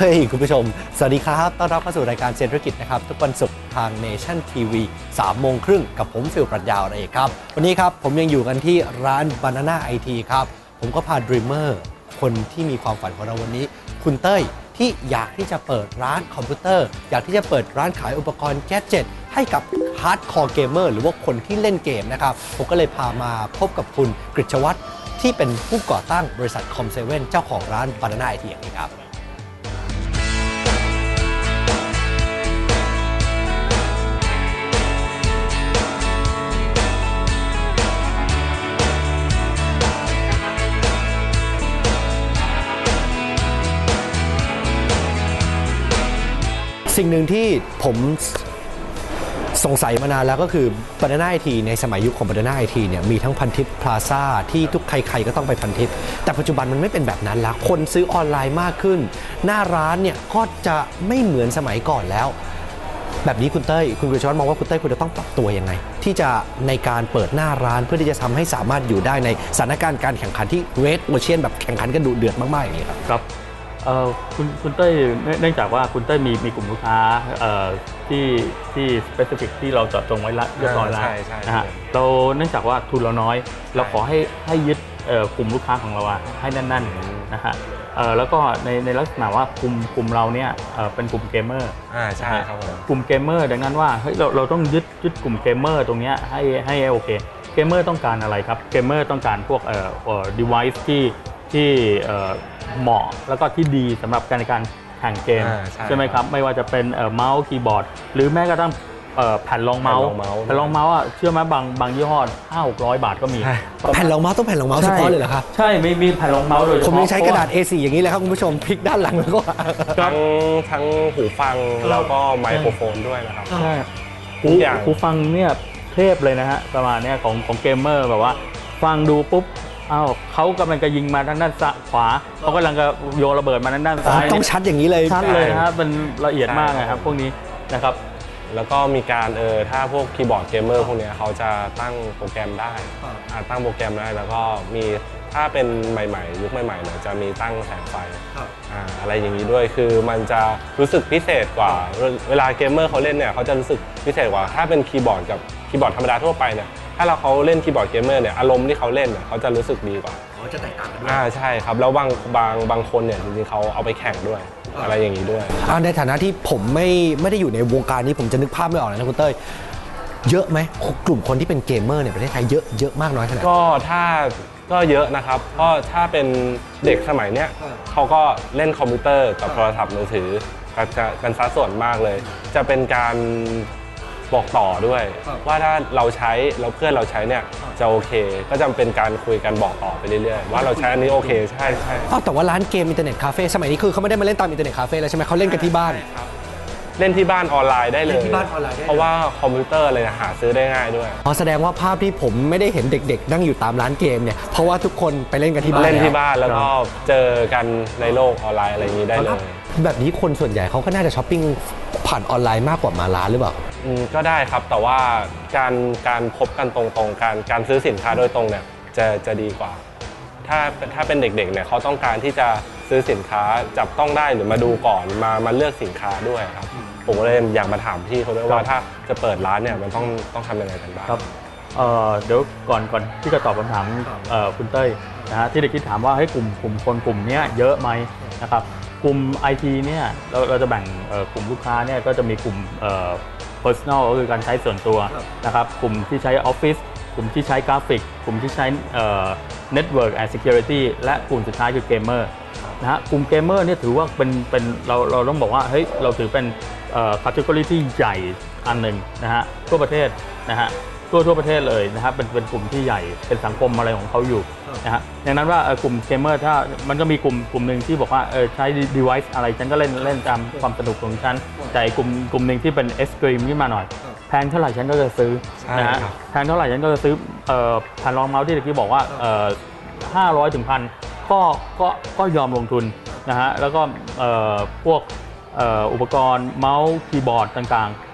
เฮ้ยคุณผู้ชม สวัสดีครับ ต้อนรับเข้าสู่รายการเศรษฐกิจนะครับ ทุกวันศุกร์ทาง Nation TV 3โมงครึ่งกับผมฟิลปรัชญาอะไรครับ วันนี้ครับ ผมยังอยู่กันที่ร้าน Banana IT ครับ ผมก็พา Dreamer คนที่มีความฝันของเราวันนี้ คุณเต้ยที่อยากที่จะเปิดร้านคอมพิวเตอร์ อยากที่จะเปิดร้านขายอุปกรณ์แกดเจ็ตให้กับฮาร์ดคอร์เกมเมอร์หรือว่าคนที่เล่นเกมนะครับ ผมก็เลยพามาพบกับคุณกฤษวัตรที่เป็นผู้ก่อตั้งบริษัทคอมเซเว่นเจ้าของร้าน Banana IT อย่างนี้ครับ สิ่งหนึ่งที่ผมสงสัยมานานแล้วก็คือ Banana IT ในสมัยยุคของ Banana IT เนี่ยมีทั้งพันทิปพลาซ่าที่ทุกใครๆก็ต้องไปพันทิป แต่ปัจจุบันมันไม่เป็นแบบนั้นแล้ว คนซื้อออนไลน์มากขึ้น หน้าร้านเนี่ยก็จะไม่เหมือนสมัยก่อนแล้ว แบบนี้คุณเต้ยคุณกฤษวัฒน์มองว่าคุณเต้ยควรจะต้องปรับตัวยังไง ที่จะในการเปิดหน้าร้านเพื่อที่จะทำให้สามารถอยู่ได้ในสถานการณ์การแข่งขันที่เรดโอเชียนแบบแข่งขันกันดุเดือดมากๆอย่างนี้ครับครับ เอ่อคุณคุณเต้ยเนื่องเนื่องจากว่าคุณเต้ยมีมีกลุ่มลูกค้าเอ่อที่ที่ specific ที่เราเจาะจงไว้ละเรียบร้อยแล้วใช่ใช่นะฮะใช่เราเนื่องจากว่าทุนเราน้อย เราขอให้ให้ยึดเอ่อกลุ่มลูกค้าของเราอะให้แน่นๆนะฮะเอ่อแล้วก็ในในลักษณะว่ากลุ่มกลุ่มเราเนี่ยเอ่อเป็นกลุ่มเกมเมอร์อ่าใช่ครับผมกลุ่มเกมเมอร์ดังนั้นว่าเฮ้ยเราเราต้องยึดยึดกลุ่มเกมเมอร์ตรงเนี้ยให้ให้โอเคเกมเมอร์ต้องการอะไรครับเกมเมอร์ต้องการพวกเอ่อเอ่อ device ที่ ที่เอ่อเหมาะแล้วก็ที่ดีสำหรับการในการแข่งเกมอ่าใช่ไหมครับ ไม่ว่าจะเป็นเอ่อเมาส์คีย์บอร์ด หรือแม้กระทั่งเอ่อแผ่นรองเมาส์แผ่นรองเมาส์ แผ่นรองเมาส์อะเชื่อไหมบางบางยี่ห้อห้าหกร้อยบาทก็มีใช่แผ่นรองเมาส์ต้องแผ่นรองเมาส์เฉพาะเลยเหรอครับใช่มีมีแผ่นรองเมาส์โดยเฉผมพาะยังใช้กระดาษ A4 อย่างนี้เลยครับคุณผู้ชมพลิกด้านหลังแล้วก็ ทั้งทั้งหูฟังแล้วก็ไมโครโฟนด้วยนะครับ ใช่ทุหูกอย่าง หูฟังเนี่ยเทพเลยนะฮะประมาณเนี้ยของของเกมเมอร์แบบว่า ฟังดูปุ๊บ อ้าวเขากำลังจะยิงมาทางด้านซ้ายขวาเขากำลังจะโยนระเบิดมาทางด้านซ้ายต้องชัดอย่างนี้เลย ชัดเลยนะครับมันละเอียดมากใช่นะครับพวกนี้นะครับ แล้วก็มีการเออถ้าพวกคีย์บอร์ดเกมเมอร์พวกเนี้ยเขาจะตั้งโปรแกรมได้อ่าอ่าตั้งโปรแกรมได้แล้วก็มีถ้าเป็นใหม่ๆ ยุคใหม่ๆเนี่ยจะมีตั้งแสงไฟอ่าอะไรอย่างนี้ด้วยคือมันจะรู้สึกพิเศษกว่า เวลาเกมเมอร์เขาเล่นเนี่ยเขาจะรู้สึกพิเศษกว่า ถ้าเป็นคีย์บอร์ดกับคีย์บอร์ดธรรมดาทั่วไปเนี่ย ถ้าเราเขาเล่นคีย์บอร์ดเกมเมอร์เนี่ยอารมณ์ที่เขาเล่นเนี่ยเขาจะรู้สึกดีกว่าอ๋อจะแตกต่างกันด้วย อ่าใช่ครับ แล้วบางบางบางคนเนี่ยจริงๆเขาเอาไปแข่งด้วยอ่าอะไรอย่างนี้ด้วย อ่าในฐานะที่ผมไม่ไม่ได้อยู่ในวงการนี้ผมจะนึกภาพไม่ออกเลยนะคุณเต้ยเยอะไหมกลุ่มคนที่เป็นเกมเมอร์ในประเทศไทยเยอะเยอะมากน้อยขนาดไหน ก็ถ้าก็เยอะนะครับเพราะถ้าเป็นเด็กสมัยเนี้ยอ่า เขาก็เล่นคอมพิวเตอร์กับโทรศัพท์มือถือกันจะกันซะส่วนมากเลย จะเป็นการ บอกต่อด้วยว่าถ้าเราใช้แล้วเพื่อนเราใช้เนี่ยจะโอเค ก็จะเป็นการคุยกันบอกต่อไปเรื่อยๆว่าเราใช้อันนี้โอเคใช่ใช่อ้าวแต่ว่าร้านเกมอินเทอร์เน็ตคาเฟ่สมัยนี้คือเขาไม่ได้มาเล่นตามอินเทอร์เน็ตคาเฟ่แล้วใช่ไหมเขาเล่นกันที่บ้านเล่นที่บ้านออนไลน์ได้เลยเล่นที่บ้านออนไลน์ได้เลย เพราะว่าคอมพิวเตอร์อะไรเนี่ยหาซื้อได้ง่ายด้วย อ๋อแสดงว่าภาพที่ผมไม่ได้เห็นเด็กๆ นั่งอยู่ตามร้านเกมเนี่ยเพราะว่าทุกคนไปเล่นกันที่บ้านเล่นที่แวบ้านแล้วก็เจอกันในโลกออนไลน์อะไรอย่างนี้ได้เลย แบบนี้คนส่วนใหญ่เขาก็น่าจะช้อปปิ้งผ่านออนไลน์มากกว่ามาร้านหรือเปล่าอืม ก็ได้ครับแต่ว่าการการพบกันตรงๆ การการซื้อสินค้าโดยตรงเนี่ยจะจะดีกว่า ถ้าถ้าเป็นเด็กๆเนี่ยเขาต้องการที่จะซื้อสินค้าจับต้องได้หรือมาดูก่อนมามาเลือกสินค้าด้วยครับผมก็เลยอยากมาถามพี่เขาด้วยว่าถ้าจะเปิดร้านเนี่ยมันต้องต้องทำยังไงกันบ้างครับเอ่อเดี๋ยวก่อนก่อนที่จะตอบคำถามเอ่อคุณเต้ยนะฮะที่เด็กคิดถามว่าเฮ้ยกลุ่มกลุ่มคนกลุ่มเนี้ยเยอะไหมนะครับกลุ่ม IT เนี่ยเราเราจะแบ่งเอ่อกลุ่มลูกค้าเนี่ยก็จะมีกลุ่มเอ่อ personal ก็คือการใช้ส่วนตัวครับนะครับ กลุ่มที่ใช้ออฟฟิศกลุ่มที่ใช้กราฟิก กลุ่มที่ใช้เอ่อ network and security และกลุ่มสุดท้ายคือเกมเมอร์นะฮะกลุ่มเกมเมอร์เนี่ยถือว่าเป็นเป็นเราเราต้องบอกว่าเฮ้ยเราถือเป็นเอ่อ category ที่ใหญ่อันหนึ่งนะฮะทั่วประเทศนะฮะ ทั่วทั่วประเทศเลยนะครับเป็นเป็นกลุ่มที่ใหญ่เป็นสังคมอะไรของเขาอยู่นะฮะดังนั้นว่าเอ่อกลุ่มเกมเมอร์ถ้ามันก็มีกลุ่มกลุ่มหนึ่งที่บอกว่าเออใช้ device อะไรฉันก็เล่นเล่นตามความสนุกของฉันแต่อีกกลุ่มกลุ่มหนึ่งที่เป็น extreme ขึ้นมาหน่อย แพงเท่าไหร่ฉันก็จะซื้อใช่นะฮะครับแพงเท่าไหร่ฉันก็จะซื้อเอ่อแผ่นรองเมาส์ที่เมื่อกี้บอกว่าเอ่อห้าร้อยถึงพันก็ก็ก็ยอมลงทุนนะฮะแล้วก็เอ่อพวกเอ่ออุปกรณ์เมาส์คีย์บอร์ดต่างๆ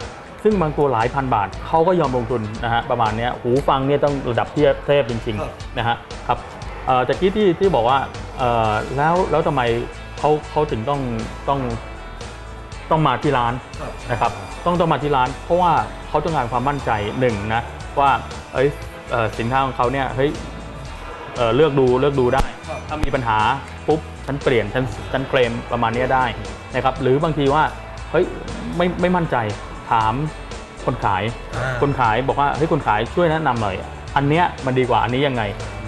ซึ่งบางตัวหลายพันบาทเขาก็ยอมลงทุนนะฮะประมาณเนี้ยหูฟังเนี่ยต้องระดับเทียบเทพจริงครับๆนะฮะครับเอ่อตะกี้ที่ที่บอกว่าเอ่อแล้วแล้วทำไมเขาเขาถึงต้องต้องต้องมาที่ร้านนะครับต้องต้องมาที่ร้าน เพราะว่าเขาต้องการความมั่นใจหนึ่งนะว่าเอ้ยเอ่อสินค้าของเขาเนี่ยเฮ้ยเอ่อเลือกดูเลือกดูได้ ถ้ามีปัญหาปุ๊บฉันเปลี่ยนฉันฉันเคลมประมาณเนี้ยได้นะครับหรือบางทีว่าเฮ้ยไม่ไม่มั่นใจ ถามคนขายอ่าคนขายบอกว่าเฮ้ยคนขายช่วยแนะนำหน่อยอันเนี้ยมันดีกว่าอันนี้ยังไง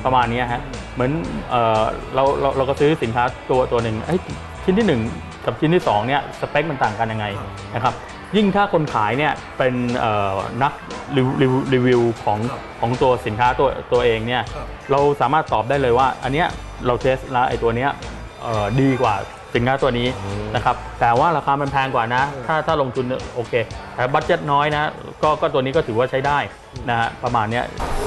ประมาณเนี้ยฮะเหมือนเอ่อเราเราเราก็ซื้อสินค้าตัวตัวหนึ่งเอ้ยชิ้นที่หนึ่งกับชิ้นที่สองเนี่ยสเปคมันต่างกันยังไงนะครับยิ่งถ้าคนขายเนี่ยเป็นเอ่อนักรีวิวรีวิวของของตัวสินค้าตัวตัวเองเนี่ยเราสามารถตอบได้เลยว่า อันเนี้ยเราเทสแล้วไอ้ตัวเนี้ยเอ่อดีกว่า สินค้าตัวนี้นะครับแต่ว่าราคามันแพงกว่านะ ถ้าถ้าลงทุนเนี่ยโอเค แต่บัตเจ็ตน้อยนะก็ก็ตัวนี้ก็ถือว่าใช้ได้นะฮะประมาณเนี้ย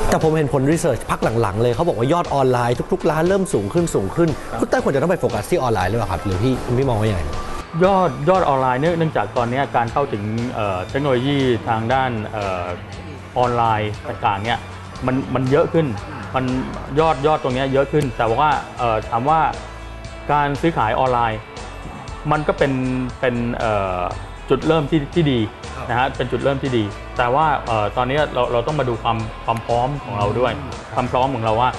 แต่ผมเห็นผลรีเสิร์ชพักหลังๆเลยเขาบอกว่ายอดออนไลน์ทุกๆร้านเริ่มสูงขึ้นสูงขึ้นคุณเต้ยควรจะต้องไปโฟกัสที่ออนไลน์หรือเปล่าครับหรือพี่คุณพี่มองว่าอย่างไรยอดยอดออนไลน์เนื่องเนื่องจากตอนเนี้ยการเข้าถึงเอ่อเทคโนโลยีทางด้านเอ่อออนไลน์ต่างๆเนี่ยมันมันเยอะขึ้น มันยอดยอดตรงเนี้ยเยอะขึ้น แต่ว่าเอ่อถามว่า การซื้อขายออนไลน์ มันก็เป็นเป็นเอ่อจุดเริ่มที่ที่ดีนะฮะเป็นจุดเริ่มที่ดี แต่ว่าเอ่อตอนนี้เราเราต้องมาดูความความพร้อมของเราด้วย ความพร้อมของเราว่า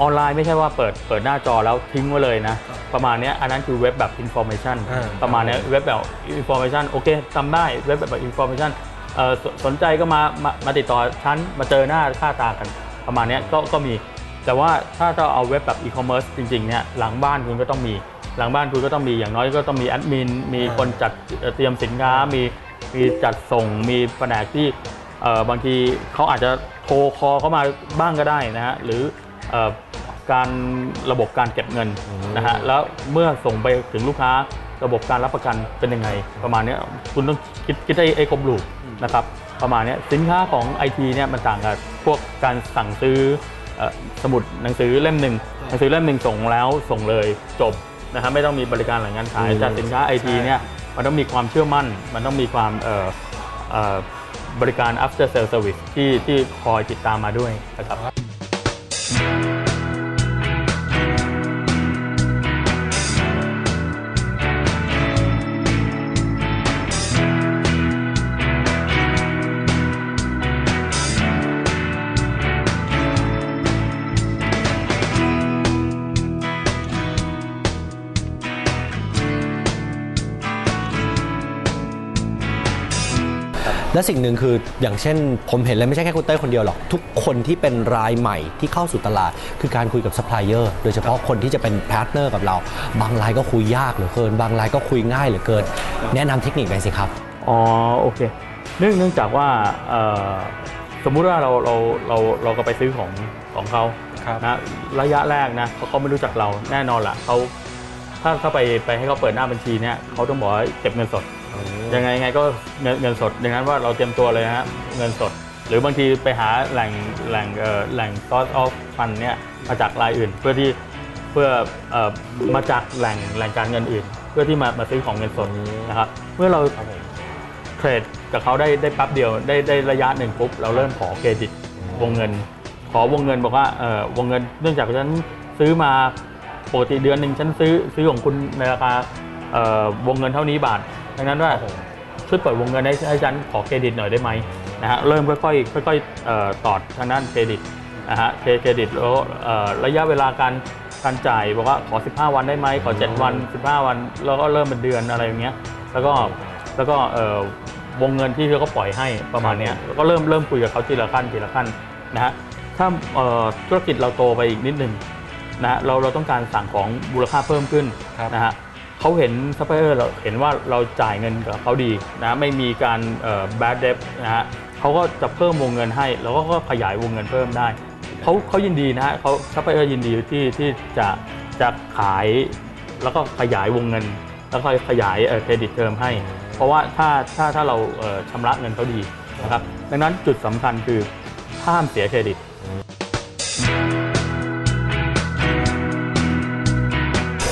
ออนไลน์ไม่ใช่ว่าเปิดเปิดหน้าจอแล้วทิ้งไว้เลยนะ ประมาณเนี้ยอันนั้นคือเว็บแบบ information อ่าประมาณเนี้ยเว็บแบบ information โอเคทำได้เว็บแบบ information เอ่อสสนใจก็มามามาติดต่อฉันมาเจอหน้าค่าตากัน ประมาณเนี้ยก็ก็มี แต่ว่าถ้าจะเอาเว็บแบบ e-commerce จริงๆเนี่ยหลังบ้านคุณก็ต้องมี หลังบ้านคุณก็ต้องมีอย่างน้อยก็ต้องมีแอดมินมีคนจัดเอ่อเตรียมสินค้ามีมีจัดส่งมีแผนกที่เอ่อบางทีเขาอาจจะโทรคอเข้ามาบ้างก็ได้นะฮะหรือเอ่อการระบบการเก็บเงินนะฮะแล้วเมื่อส่งไปถึงลูกค้าระบบการรับประกันเป็นยังไง ประมาณเนี้ยคุณต้องคิดคิดให้ไอ้ครบลูกนะครับประมาณเนี้ยสินค้าของไอทีเนี่ยมันต่างกับพวกการสั่งซื้อเอ่อ สมุดหนังสือเล่มหนึ่งหนังสือเล่มหนึ่งส่งแล้วส่งเลยจบนะฮะไม่ต้องมีบริการหลังการขายอืมแต่สินค้าไอทีเนี่ยมันต้องมีความเชื่อมั่น มันต้องมีความเอ่อเอ่อบริการ after sale service ที่ที่คอยติดตามมาด้วยนะครับ และสิ่งหนึ่งคืออย่างเช่น ผมเห็นเลยไม่ใช่แค่คุณเต้ยคนเดียวหรอก ทุกคนที่เป็นรายใหม่ที่เข้าสู่ตลาด คือการคุยกับซัพพลายเออร์โดยเฉพาะคนที่จะเป็นพาร์ทเนอร์กับเรา บางรายก็คุยยากเหลือเกิน บางรายก็คุยง่ายเหลือเกิน แนะนำเทคนิคหน่อยสิครับอ๋อโอเค เนื่องเนื่องจากว่าเอ่อสมมุติว่าเราเราเราเราก็ไปซื้อของของเขาครับนะระยะแรกนะเขาเขาไม่รู้จักเราแน่นอนละเขาถ้าถ้าไปไปให้เขาเปิดหน้าบัญชีเนี่ยเขาต้องบอกว่าเก็บเงินสด ยังไงยังไงก็เงินเงินสดดังนั้นว่าเราเตรียมตัวเลยนะฮะเงินสด หรือบางทีไปหาแหล่งแหล่งเอ่อแหล่ง source of fund เนี่ยมาจากรายอื่น เพื่อที่เพื่อเอ่อมาจากแหล่งแหล่งการเงินอื่น เพื่อที่มามาซื้อของเงินสดนะครับเมื่อเราเทรดกับเขาได้ได้แป๊บเดียวได้ได้ระยะหนึ่งปุ๊บเราเริ่มขอเครดิตวงเงิน ขอวงเงินบอกว่าเออวงเงินเนื่องจากฉันซื้อมาปกติเดือนหนึ่งฉันซื้อซื้อของคุณในราคา เอ่อวงเงินเท่านี้บาท ดังนั้นว่าช่วยเปิดวงเงินให้ให้ฉันขอเครดิตหน่อยได้ไหมนะฮะเริ่มค่อยๆค่อยๆเอ่อตอดทางด้านเครดิตนะฮะเคเครดิตแล้วเอ่อระยะเวลาการการจ่ายบอกว่าขอ 15 วันได้ไหมขอ 7 วัน 15 วันแล้วก็เริ่มเป็นเดือนอะไรอย่างเงี้ยแล้วก็แล้วก็เอ่อวงเงินที่เขาก็ปล่อยให้ประมาณเนี้ยแล้วก็เริ่มเริ่มคุยกับเขาทีละขั้นทีละขั้นนะฮะถ้าเอ่อธุรกิจเราโตไปอีกนิดหนึ่งนะฮะเราเราต้องการสั่งของมูลค่าเพิ่มขึ้นครับนะฮะ เขาเห็นซัพพลายเออร์เราเห็นว่าเราจ่ายเงินกับเขาดีนะไม่มีการแบดเดฟนะฮะเขาก็จะเพิ่มวงเงินให้ แล้วก็ขยายวงเงินเพิ่มได้เขาเขายินดีนะฮะเขาซัพพลายเออร์ยินดีที่ที่จะจะขาย แล้วก็ขยายวงเงิน แล้วก็ขยายเครดิตเทอมให้ เพราะว่าถ้าถ้าถ้าเราเอ่อชำระเงินเขาดีนะครับดังนั้นจุดสำคัญคือห้ามเสียเครดิต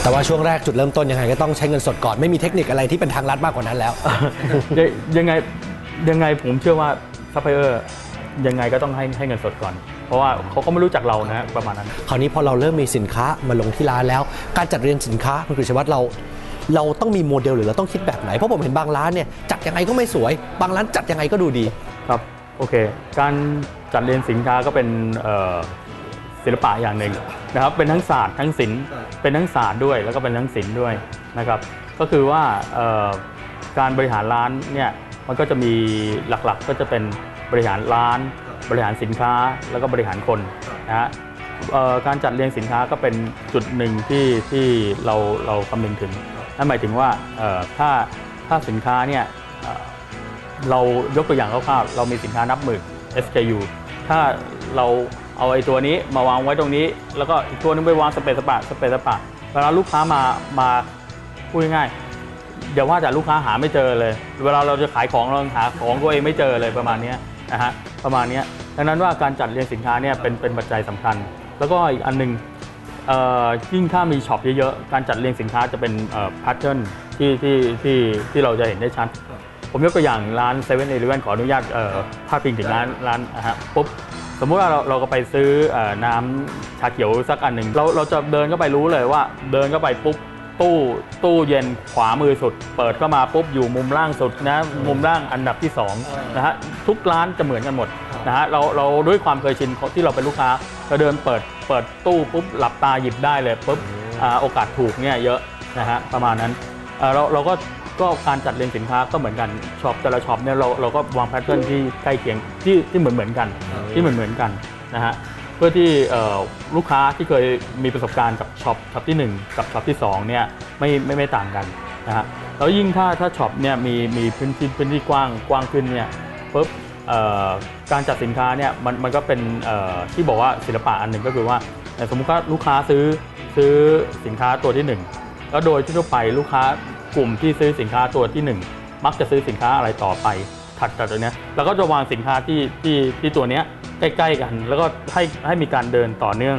แต่ว่าช่วงแรกจุดเริ่มต้นยังไงก็ต้องใช้เงินสดก่อนไม่มีเทคนิคอะไรที่เป็นทางลัดมากกว่านั้นแล้ว ยังยังไงยังไงผมเชื่อว่าซัพพลายเออร์ยังไงก็ต้องให้ให้เงินสดก่อน เพราะว่าเขาก็ไม่รู้จักเรานะประมาณนั้น คราวนี้พอเราเริ่มมีสินค้ามาลงที่ร้านแล้ว การจัดเรียงสินค้าคุณกฤษวัตรเรา เราต้องมีโมเดลหรือเราต้องคิดแบบไหน เพราะผมเห็นบางร้านเนี่ยจัดยังไงก็ไม่สวย บางร้านจัดยังไงก็ดูดี ครับ โอเค การจัดเรียนสินค้าก็เป็นเอ่อ ศิลปะอย่างหนึ่งนะครับ เป็นทั้งศาสตร์ทั้งศิลป์เป็นทั้งศาสตร์ด้วยแล้วก็เป็นทั้งศิลป์ด้วยนะครับ ก็คือว่าการบริหารร้านเนี่ยมันก็จะมีหลักๆ ก็จะเป็นบริหารร้าน บริหารสินค้าแล้วก็บริหารคนนะฮะการจัดเรียงสินค้าก็เป็นจุดหนึ่งที่ที่เราเราคำนึงถึงนั่นหมายถึงว่าถ้าถ้าสินค้าเนี่ยเอ่อเรายกตัวอย่างคร่าวๆเรามีสินค้านับหมื่น SKU ถ้าเรา เอาไอ้ตัวนี้มาวางไว้ตรงนี้ แล้วก็อีกตัวนึงไปวางสเปซสปะสเปซสปะเวลาลูกค้ามามาพูดง่ายเดี๋ยวว่าแต่ลูกค้าหาไม่เจอเลย เวลาเราจะขายของเราหาของตัวเองไม่เจอเลยประมาณนี้นะฮะประมาณนี้ดังนั้นว่าการจัดเรียงสินค้าเนี่ยเป็นเป็นปัจจัยสำคัญ แล้วก็อีกอันหนึงเอ่อยิ่งถ้ามีช็อปเยอะๆการจัดเรียงสินค้าจะเป็นแพทเทิร์นที่ที่ที่ที่เราจะเห็นได้ชัด ผมยกตัวอย่างร้าน7 e เ e ่ e อขออนุญาตเอ่อพาดพิงถึงร้านร้านนะฮะปุ๊บ สมมุติว่าเราเราก็ไปซื้ออน้ำชาเขียวสักอันหนึ่งเราเราจะเดินเข้าไปรู้เลยว่า เดินเข้าไปปุ๊บตู้ตู้เย็นขวามือสุด เปิดเข้ามาปุ๊บอยู่มุมล่างสุดนะมุมล่างอันดับที่สองนะฮะทุกร้านจะเหมือนกันหมดนะฮะเราเราด้วยความเคยชินที่เราเป็นลูกค้าเราเดินเปิดเปิดตู้ปุ๊บหลับตาหยิบได้เลยปุ๊บอโอกาสถูกเนี่ยเยอะนะฮะประมาณนั้นเราเราก็ ก็การจัดเรียงสินค้าก็เหมือนกันช็อปแต่ละช็อปเนี่ยเราเราก็วางแพทเทิร์นที่ใกล้เคียงที่ที่เหมือนเหมือนกันที่เหมือนเหมือนกันนะฮะเพื่อที่เอ่อลูกค้าที่เคยมีประสบการณ์กับช็อปช็อปที่ 1 กับช็อปที่2เนี่ยไม่ไม่ไม่ต่างกันนะฮะแล้วยิ่งถ้าถ้าช็อปเนี่ยมีมีพื้นที่พื้นที่กว้างกว้างขึ้นเนี่ยปุ๊บเอ่อการจัดสินค้าเนี่ยมันมันก็เป็นเอ่อที่บอกว่าศิลปะอันหนึ่งก็คือว่าเอ่อสมมุติว่าลูกค้าซื้อซื้อสินค้าตัวที่หนึ่งแล้วโดยทั่วไปลูกค้า กลุ่มที่ซื้อสินค้าตัวที่ 1 มักจะซื้อสินค้าอะไรต่อไปถัดจากตัวนี้แล้วก็จะวางสินค้าที่ที่ที่ตัวนี้ใกล้ๆกัน แล้วก็ให้ให้มีการเดินต่อเนื่อง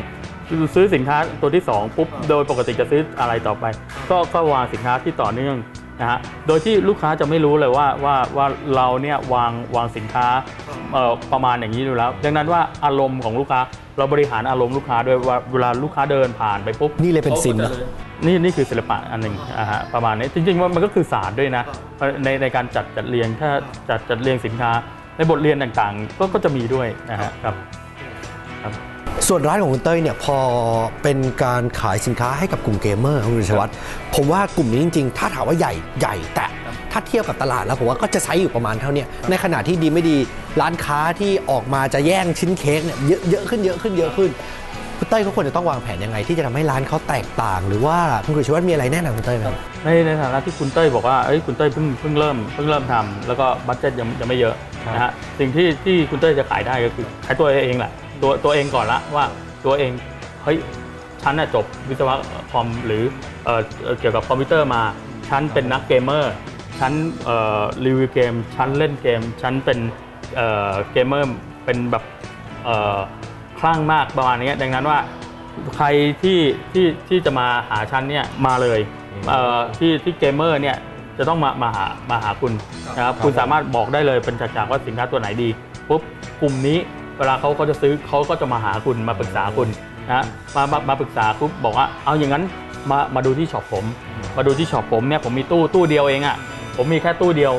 ซื้อสินค้าตัวที่2ปุ๊บโดยปกติจะซื้ออะไรต่อไป ก็ก็วางสินค้าที่ต่อเนื่อง นะฮะโดยที่ลูกค้าจะไม่รู้เลยว่าว่าว่าเราเนี่ยวางวางสินค้าเอ่อประมาณอย่างนี้อยู่แล้ว ดังนั้นว่าอารมณ์ของลูกค้าเราบริหารอารมณ์ลูกค้าด้วยว่าเวลาลูกค้าเดินผ่านไปปุ๊บนี่เลยเป็นศิลป์นะนี่นี่คือศิลปะอันหนึ่งอ่าฮะประมาณนี้จริงๆว่ามันก็คือศาสตร์ด้วยนะในในการจัดจัดเรียงถ้าจัดจัดเรียงสินค้าในบทเรียนต่างๆ ก็ก็จะมีด้วยนะฮะครับครับ ส่วนร้านของคุณเต้ยเนี่ยพอเป็นการขายสินค้าให้กับกลุ่มเกมเมอร์คุณกฤษวัตรผมว่ากลุ่มนี้จริง ๆ ถ้าถามว่าใหญ่ใหญ่แต่ถ้าเทียบกับตลาดแล้วผมว่าก็จะไซส์อยู่ประมาณเท่านี้ในขณะที่ดีไม่ดีร้านค้าที่ออกมาจะแย่งชิ้นเค้กเนี่ยเยอะขึ้นเยอะขึ้นเยอะขึ้นคุณเต้ยเขาควรจะต้องวางแผนยังไง ที่จะทำให้ร้านเขาแตกต่าง หรือว่าคุณกฤษวัตรมีอะไรแนะนำคุณเต้ยไหมในในฐานะที่คุณเต้ยบอกว่าเอ้ยคุณเต้ยเพิ่งเพิ่งเริ่มเพิ่งเริ่มทำแล้วก็บัตเจ็ตยังยังไม่เยอะนะฮะสิ่งที่ที่คุณเต้ยจะขายได้ก็คือขายตัวเองแหละ ตัวตัวเองก่อนละว่าตัวเองเฮ้ยฉันน่ะจบวิศวะคอมหรือเอ่อเอ่อเกี่ยวกับคอมพิวเตอร์มา ฉันเป็นนักเกมเมอร์ฉันเอ่อรีวิวเกม ฉันเล่นเกม ฉันเป็นเอ่อเกมเมอร์เป็นแบบเอ่อคลั่งมากประมาณนี้ดังนั้นว่าใครที่ที่ที่จะมาหาฉันเนี่ยมาเลยเอ่อที่ที่เกมเมอร์เนี่ยจะต้องมามาหามาหาคุณนะครับคุณสามารถบอกได้เลยเป็นจากๆว่าสินค้าตัวไหนดีปุ๊บกลุ่มนี้ เวลาเขาเขาจะซื้อเขาก็จะมาหาคุณมาปรึกษาคุณนะมามามาปรึกษาปุ๊บบอกว่าเอาอย่างนั้นมามาดูที่ช็อปผม มาดูที่ช็อปผมเนี่ยผมมีตู้ตู้เดียวเองอะ่ะผมมีแค่ตู้เดียว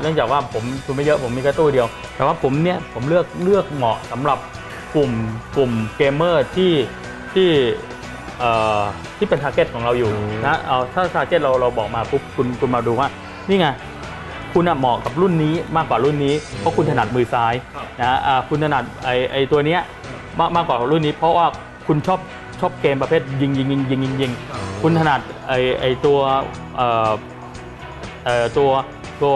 เนื่องจากว่าผมทุนไม่เยอะผมมีแค่ตู้เดียว แต่ว่าผมเนี่ยผมเลือกเลือกเหมาะสำหรับกลุ่มกลุ่มเกมเมอร์ที่ที่ที่เป็นทาร์เก็ตของเราอยู่นะเอาถ้าทาร์เก็ตเราเราบอกมาปุ๊บคุณคุณมาดูว่านี่ไง คุณอะเหมาะกับรุ่นนี้มากกว่ารุ่นนี้ เพราะคุณถนัดมือซ้ายนะอ่าคุณถนัดไอไอตัวเนี้ยมากมากกว่ารุ่นนี้ เพราะว่าคุณชอบชอบเกมประเภทยิงยิงยิงยิงยิงยิงคุณถนัดไอไอตัวเอ่อเอ่อตัวตัว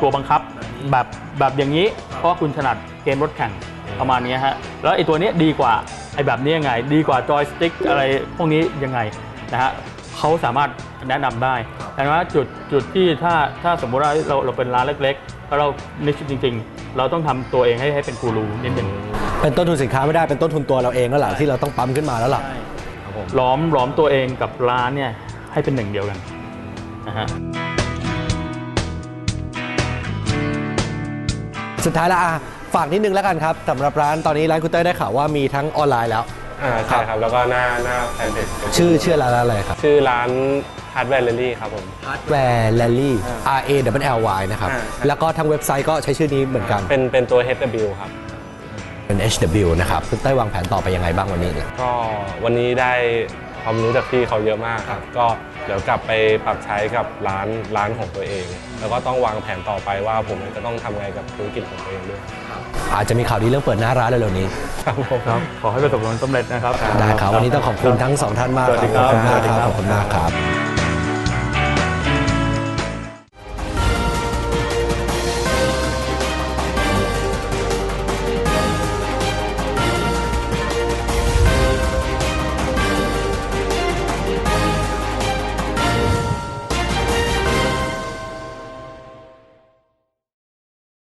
ตัวบังคับแบบแบบอย่างนี้ เพราะว่าคุณถนัดเกมรถแข่งประมาณนี้ฮะแล้วไอตัวเนี้ยดีกว่าไอแบบนี้ยังไง ดีกว่าจอยสติ๊กอะไรพวกนี้ยังไงนะฮะ เขาสามารถแนะนำได้แต่ว่าจุดจุดที่ถ้าถ้าสมมุติว่าเราเราเป็นร้านเล็กๆแล้วเรานิชจริง ๆ เราต้องทำตัวเองให้ให้เป็นกูรูนิดนึงเป็นต้นทุนสินค้าไม่ได้เป็นต้นทุนตัวเราเองแล้วล่ะที่เราต้องปั๊มขึ้นมาแล้วล่ะล้อมล้อมตัวเองกับร้านเนี่ยให้เป็นหนึ่งเดียวกันนะฮะสุดท้ายแล้วอะฝฝากนิดนึงแล้วกันครับสำหรับร้านตอนนี้ร้านคุณเต้ยได้ข่าวว่ามีทั้งออนไลน์แล้ว อ่าใช่ครับแล้วก็หน้าหน้าแฟนเพจชื่อชื่อร้านอะไรครับชื่อร้าน Hardware Rally ครับผม Hardware Rally R A W L Y นะครับ อ่าใช่แล้วก็ทางเว็บไซต์ก็ใช้ชื่อนี้เหมือนกัน เป็นเป็นตัว HW ครับ เป็น H W นะครับคุณเต้ยวางแผนต่อไปยังไงบ้างวันนี้ ก็วันนี้ได้ ความรู้จากพี่เขาเยอะมากครับ ก็เดี๋ยวกลับไปปรับใช้กับร้านร้านของตัวเอง แล้วก็ต้องวางแผนต่อไปว่าผมจะต้องทำไงกับธุรกิจของตัวเองด้วยอาจจะมีข่าวดีเรื่องเปิดหน้าร้านเร็วๆนี้ครับผมครับขอให้ประสบความสำเร็จนะครับได้ครับวันนี้ต้องขอบคุณทั้งสองท่านมากสวัสดีครับขอบคุณมากสวัสดีคครัรับบขอบคุณมากครับ